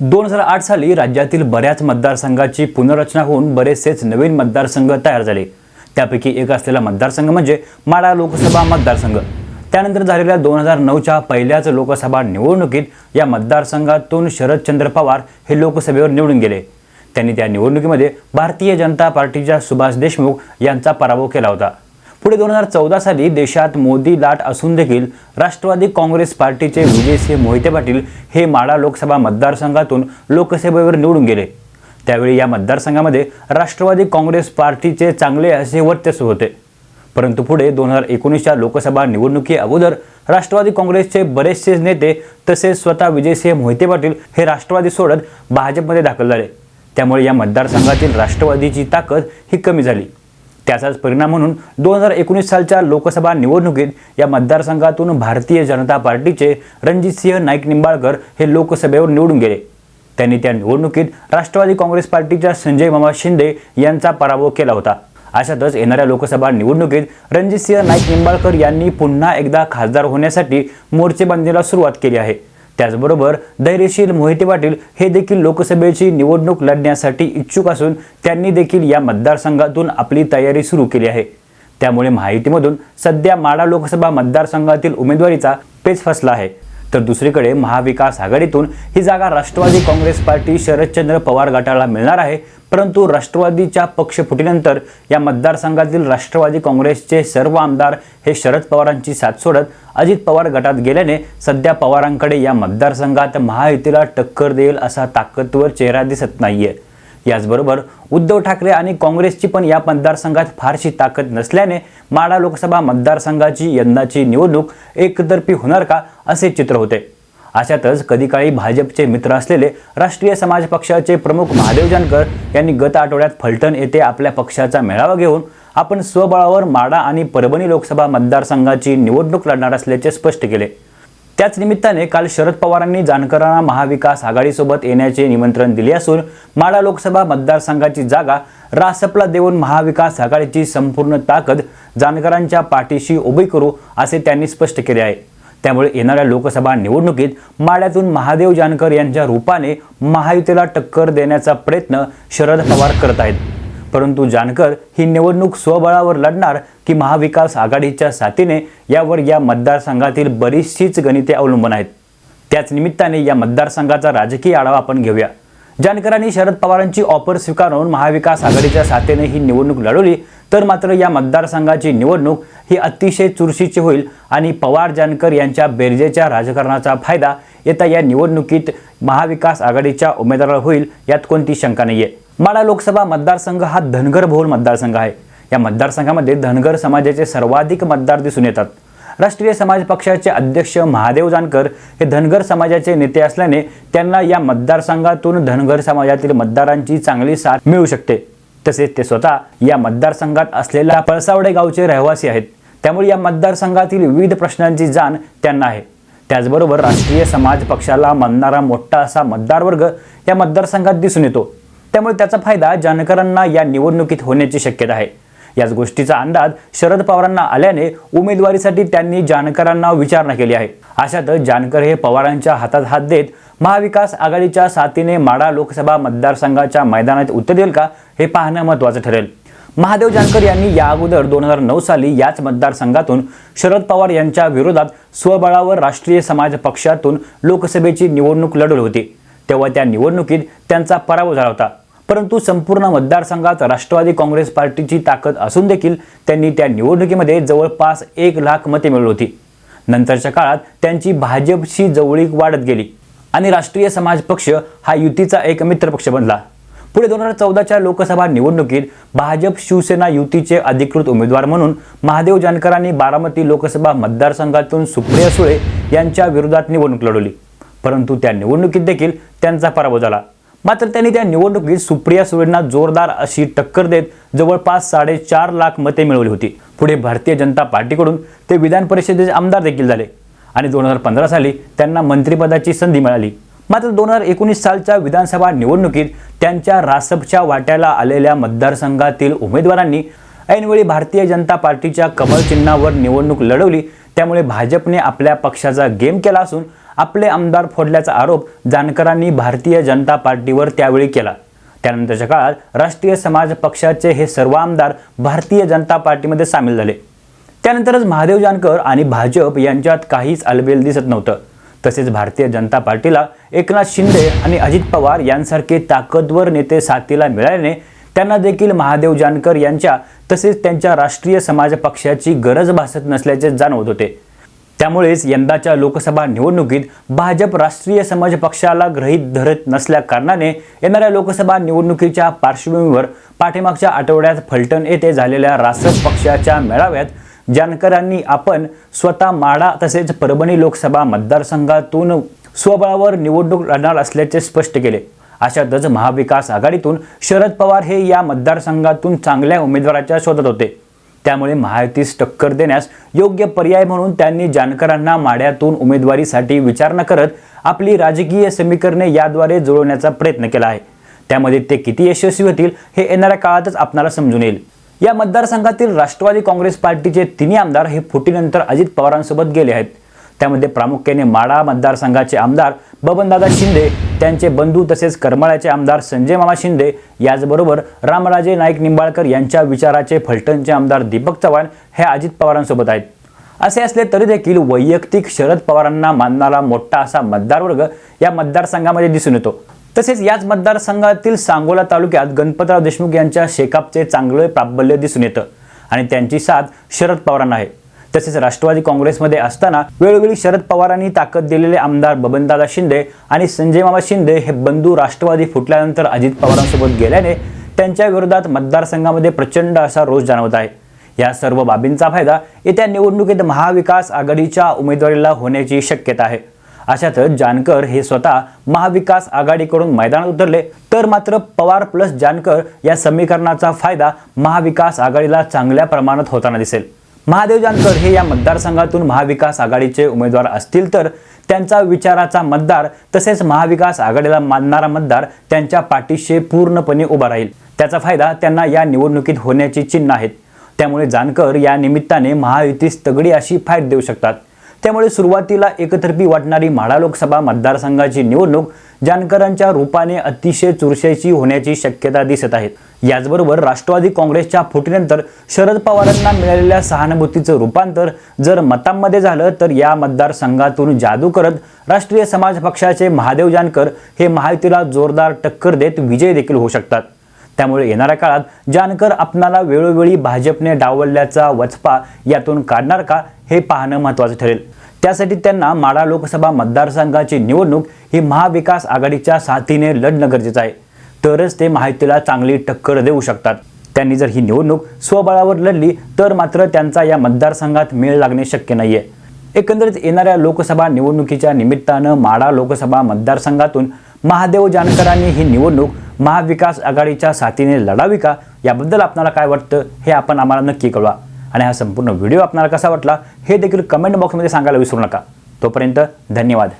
दोन हजार आठ साली राज्यातील बऱ्याच मतदारसंघाची पुनर्रचना होऊन बरेचसेच नवीन मतदारसंघ तयार झाले. त्यापैकी एक असलेला मतदारसंघ म्हणजे माडा लोकसभा मतदारसंघ. त्यानंतर झालेल्या दोन हजार नऊच्या पहिल्याच लोकसभा निवडणुकीत या मतदारसंघातून शरदचंद्र पवार हे लोकसभेवर निवडून गेले. त्यांनी त्या निवडणुकीमध्ये भारतीय जनता पार्टीच्या सुभाष देशमुख यांचा पराभव केला होता. पुढे दोन हजार चौदा साली देशात मोदी लाट असून देखील राष्ट्रवादी काँग्रेस पार्टीचे विजयसिंह मोहिते पाटील हे माडा लोकसभा मतदारसंघातून लोकसभेवर निवडून गेले. त्यावेळी या मतदारसंघामध्ये राष्ट्रवादी काँग्रेस पार्टीचे चांगले असे वर्चस्व होते. परंतु पुढे दोन हजार एकोणीसच्या लोकसभा निवडणुकी अगोदर राष्ट्रवादी काँग्रेसचे बरेचसे नेते तसेच स्वतः विजयसिंह मोहिते पाटील हे राष्ट्रवादी सोडत भाजपमध्ये दाखल झाले. त्यामुळे या मतदारसंघातील राष्ट्रवादीची ताकद ही कमी झाली. त्याचाच परिणाम म्हणून दोन हजार एकोणीस सालच्या लोकसभा निवडणुकीत या मतदारसंघातून भारतीय जनता पार्टीचे रणजितसिंह नाईक निंबाळकर हे लोकसभेवर निवडून गेले. त्यांनी त्या निवडणुकीत राष्ट्रवादी काँग्रेस पार्टीच्या संजय मामा शिंदे यांचा पराभव केला होता. अशातच येणाऱ्या लोकसभा निवडणुकीत रणजितसिंह नाईक निंबाळकर यांनी पुन्हा एकदा खासदार होण्यासाठी मोर्चेबंदीला सुरुवात केली आहे. त्याचबरोबर धैर्यशील मोहिते पाटील हे देखील लोकसभेची निवडणूक लढण्यासाठी इच्छुक असून त्यांनी देखील या मतदारसंघातून आपली तयारी सुरू केली आहे. त्यामुळे माहितीमधून सध्या माडा लोकसभा मतदारसंघातील उमेदवारीचा पेच फसला आहे. तर दुसरीकडे महाविकास आघाडीतून ही जागा राष्ट्रवादी काँग्रेस पार्टी शरदचंद्र पवार गटाला मिळणार आहे. परंतु राष्ट्रवादीच्या पक्षफुटीनंतर या मतदारसंघातील राष्ट्रवादी काँग्रेसचे सर्व आमदार हे शरद पवारांची साथ सोडत अजित पवार गटात गेल्याने सध्या पवारांकडे या मतदारसंघात महायुतीला टक्कर देईल असा ताकदवर चेहरा दिसत नाहीये. याचबरोबर उद्धव ठाकरे आणि काँग्रेसची पण या मतदारसंघात फारशी ताकद नसल्याने माडा लोकसभा मतदारसंघाची यंदाची निवडणूक एकतर्फी होणार का असे चित्र होते. अशातच कधी काळी भाजपचे मित्र असलेले राष्ट्रीय समाज पक्षाचे प्रमुख महादेव जानकर यांनी गत आठवड्यात फलटण येथे आपल्या पक्षाचा मेळावा घेऊन आपण स्वबळावर माडा आणि परभणी लोकसभा मतदारसंघाची निवडणूक लढणार असल्याचे स्पष्ट केले. त्याच निमित्ताने काल शरद पवारांनी जानकरांना महाविकास आघाडीसोबत येण्याचे निमंत्रण दिले असून माडा लोकसभा मतदारसंघाची जागा रासपला देऊन महाविकास आघाडीची संपूर्ण ताकद जानकरांच्या पाठीशी उभी करू असे त्यांनी स्पष्ट केले आहे. त्यामुळे येणाऱ्या लोकसभा निवडणुकीत माड्यातून महादेव जानकर यांच्या रूपाने महायुतीला टक्कर देण्याचा प्रयत्न शरद पवार करत आहेत. परंतु जानकर ही निवडणूक स्वबळावर लढणार की महाविकास आघाडीच्या साथीने यावर या मतदारसंघातील बरीचशीच गणिते अवलंबून आहेत. त्याच निमित्ताने या मतदारसंघाचा राजकीय आढावा आपण घेऊया. जानकरांनी शरद पवारांची ऑफर स्वीकारून महाविकास आघाडीच्या साथीने ही निवडणूक लढवली तर मात्र या मतदारसंघाची निवडणूक ही अतिशय चुरशीची होईल आणि पवार जानकर यांच्या बेरजेच्या राजकारणाचा फायदा येत्या या निवडणुकीत महाविकास आघाडीच्या उमेदवाराला होईल यात कोणती शंका नाही आहे माडा लोकसभा मतदारसंघ हा धनगर बहुल मतदारसंघ आहे. या मतदारसंघामध्ये धनगर समाजाचे सर्वाधिक मतदार दिसून येतात. राष्ट्रीय समाज पक्षाचे अध्यक्ष महादेव जानकर हे धनगर समाजाचे नेते असल्याने त्यांना या मतदारसंघातून धनगर समाजातील मतदारांची चांगली साथ मिळू शकते. तसेच ते स्वतः या मतदारसंघात असलेल्या पळसावडे गावचे रहिवासी आहेत. त्यामुळे या मतदारसंघातील विविध प्रश्नांची जाण त्यांना आहे. त्याचबरोबर राष्ट्रीय समाज पक्षाला मानणारा मोठा असा मतदारवर्ग या मतदारसंघात दिसून येतो. त्यामुळे त्याचा फायदा जानकरांना या निवडणुकीत होण्याची शक्यता आहे. याच गोष्टीचा अंदाज शरद पवारांना आल्याने उमेदवारीसाठी त्यांनी जानकरांना विचारणा केली आहे. अशातच जानकर हे पवारांच्या हातात हात देत महाविकास आघाडीच्या साथीने माडा लोकसभा मतदारसंघाच्या मैदानात उतरेल का हे पाहणं महत्त्वाचं ठरेल. महादेव जानकर यांनी या अगोदर दोन हजार नऊ साली याच मतदारसंघातून शरद पवार यांच्या विरोधात स्वबळावर राष्ट्रीय समाज पक्षातून लोकसभेची निवडणूक लढवली होती. तेव्हा त्या निवडणुकीत त्यांचा पराभव झाला होता. परंतु संपूर्ण मतदारसंघात राष्ट्रवादी काँग्रेस पार्टीची ताकद असून देखील त्यांनी त्या निवडणुकीमध्ये जवळपास एक लाख मते मिळवली होती. नंतरच्या काळात त्यांची भाजपशी जवळीक वाढत गेली आणि राष्ट्रीय समाज पक्ष हा युतीचा एक मित्र पक्ष बनला. पुढे दोन हजार चौदाच्या लोकसभा निवडणुकीत भाजप शिवसेना युतीचे अधिकृत उमेदवार म्हणून महादेव जानकरांनी बारामती लोकसभा मतदारसंघातून सुप्रिया सुळे यांच्या विरोधात निवडणूक लढवली. परंतु त्या निवडणुकीत देखील त्यांचा पराभव झाला. मात्र त्यांनी त्या निवडणुकीत सुप्रिया सुळेंना जोरदार अशी टक्कर देत जवळपास साडेचार लाख मते मिळवली होती. पुढे भारतीय जनता पार्टीकडून ते विधान परिषदेचे आमदार देखील झाले आणि दोन हजार पंधरा साली त्यांना मंत्रिपदाची संधी मिळाली. मात्र दोन हजार एकोणीस सालच्या विधानसभा निवडणुकीत त्यांच्या रासपच्या वाट्याला आलेल्या मतदारसंघातील उमेदवारांनी ऐनवेळी भारतीय जनता पार्टीच्या कमल चिन्हावर निवडणूक लढवली त्यामुळे भाजपने आपल्या पक्षाचा गेम केला असून आपले आमदार फोडल्याचा आरोप जानकरांनी भारतीय जनता पार्टीवर त्यावेळी केला. त्यानंतरच्या काळात राष्ट्रीय समाज पक्षाचे हे सर्व आमदार भारतीय जनता पार्टीमध्ये सामील झाले. त्यानंतरच महादेव जानकर आणि भाजप यांच्यात काहीच अलबेल दिसत नव्हतं. तसेच भारतीय जनता पार्टीला एकनाथ शिंदे आणि अजित पवार यांसारखे ताकदवर नेते साथीला मिळाल्याने त्यांना देखील महादेव जानकर यांच्या तसेच त्यांच्या राष्ट्रीय समाज पक्षाची गरज भासत नसल्याचे जाणवत होते. त्यामुळेच यंदाच्या लोकसभा निवडणुकीत भाजप राष्ट्रीय समाज पक्षाला ग्रहीत धरत नसल्या कारणाने येणाऱ्या लोकसभा निवडणुकीच्या पार्श्वभूमीवर पाठीमागच्या आठवड्यात फलटण येथे झालेल्या रासप पक्षाच्या मेळाव्यात जानकरांनी आपण स्वतः माडा तसेच परभणी लोकसभा मतदारसंघातून स्वबळावर निवडणूक लढणार असल्याचे स्पष्ट केले. अशातच महाविकास आघाडीतून शरद पवार हे या मतदारसंघातून चांगल्या उमेदवाराच्या शोधात होते. त्यामुळे महायुतीस टक्कर देण्यास योग्य पर्याय म्हणून त्यांनी जानकरांना माड्यातून उमेदवारीसाठी विचार न करत आपली राजकीय समीकरणे याद्वारे जुळवण्याचा प्रयत्न केला आहे. त्यामध्ये ते किती यशस्वी होतील हे येणाऱ्या काळातच आपणाला समजून येईल. या मतदारसंघातील राष्ट्रवादी काँग्रेस पार्टीचे तिन्ही आमदार हे फुटीनंतर अजित पवारांसोबत गेले आहेत. त्यामध्ये प्रामुख्याने माडा मतदारसंघाचे आमदार बबनदादा शिंदे त्यांचे बंधू तसेच करमाळ्याचे आमदार संजय मामा शिंदे याचबरोबर रामराजे नाईक निंबाळकर यांच्या विचाराचे फलटणचे आमदार दीपक चव्हाण हे अजित पवारांसोबत आहेत. असे असले तरी देखील वैयक्तिक शरद पवारांना मानणारा मोठा असा मतदारवर्ग या मतदारसंघामध्ये दिसून येतो. तसेच याच मतदारसंघातील सांगोला तालुक्यात गणपतराव देशमुख यांच्या शेकापचे चांगले प्राबल्य दिसून येतं आणि त्यांची साथ शरद पवारांना आहे. तसेच राष्ट्रवादी काँग्रेसमध्ये असताना वेळोवेळी शरद पवारांनी ताकद दिलेले आमदार बबनदादा शिंदे आणि संजय मामा शिंदे हे बंधू राष्ट्रवादी फुटल्यानंतर अजित पवारांसोबत गेल्याने त्यांच्या विरोधात मतदारसंघामध्ये प्रचंड असा रोष जाणवत आहे. या सर्व बाबींचा फायदा येत्या निवडणुकीत महाविकास आघाडीच्या उमेदवारीला होण्याची शक्यता आहे. अशातच जानकर हे स्वतः महाविकास आघाडीकडून मैदानात उतरले तर मात्र पवार प्लस जानकर या समीकरणाचा फायदा महाविकास आघाडीला चांगल्या प्रमाणात होताना दिसेल. महादेव जानकर हे या मतदारसंघातून महाविकास आघाडीचे उमेदवार असतील तर त्यांचा विचाराचा मतदार तसेच महाविकास आघाडीला मानणारा मतदार त्यांच्या पाठीशी पूर्णपणे उभा राहील. त्याचा फायदा त्यांना या निवडणुकीत होण्याची चिन्ह आहेत. त्यामुळे जानकर या निमित्ताने महायुतीस तगडी अशी फाईट देऊ शकतात. त्यामुळे सुरुवातीला एकतर्फी वाटणारी म्हाडा लोकसभा मतदारसंघाची निवडणूक जानकरांच्या रूपाने अतिशय चुरशीची होण्याची शक्यता दिसत आहेत याचबरोबर राष्ट्रवादी काँग्रेसच्या फुटीनंतर शरद पवारांना मिळालेल्या सहानुभूतीचं रूपांतर जर मतांमध्ये झालं तर या मतदारसंघातून जादू करत राष्ट्रीय समाज पक्षाचे महादेव जानकर हे महायुतीला जोरदार टक्कर देत विजय देखील होऊ शकतात. त्यामुळे येणाऱ्या काळात जानकर आपणाला वेळोवेळी भाजपने डावलल्याचा वचपा यातून काढणार का हे पाहणं महत्त्वाचं ठरेल. त्यासाठी त्यांना माडा लोकसभा मतदारसंघाची निवडणूक ही महाविकास आघाडीच्या साथीने लढणं गरजेचं आहे. तरच ते माहितीला चांगली टक्कर देऊ शकतात. त्यांनी जर ही निवडणूक स्वबळावर लढली तर मात्र त्यांचा या मतदारसंघात मेळ लागणे शक्य नाहीये. एकंदरीत येणाऱ्या लोकसभा निवडणुकीच्या निमित्तानं माडा लोकसभा मतदारसंघातून महादेव जानकरांनी ही निवडणूक महाविकास आघाडीच्या साथीने लढावी का? याबद्दल आपणाला काय वाटतं हे आपण आम्हाला नक्की कळवा. आणि हा संपूर्ण व्हिडिओ आपणाला कसा वाटला हे देखील कमेंट बॉक्समध्ये सांगायला विसरू नका. तोपर्यंत धन्यवाद.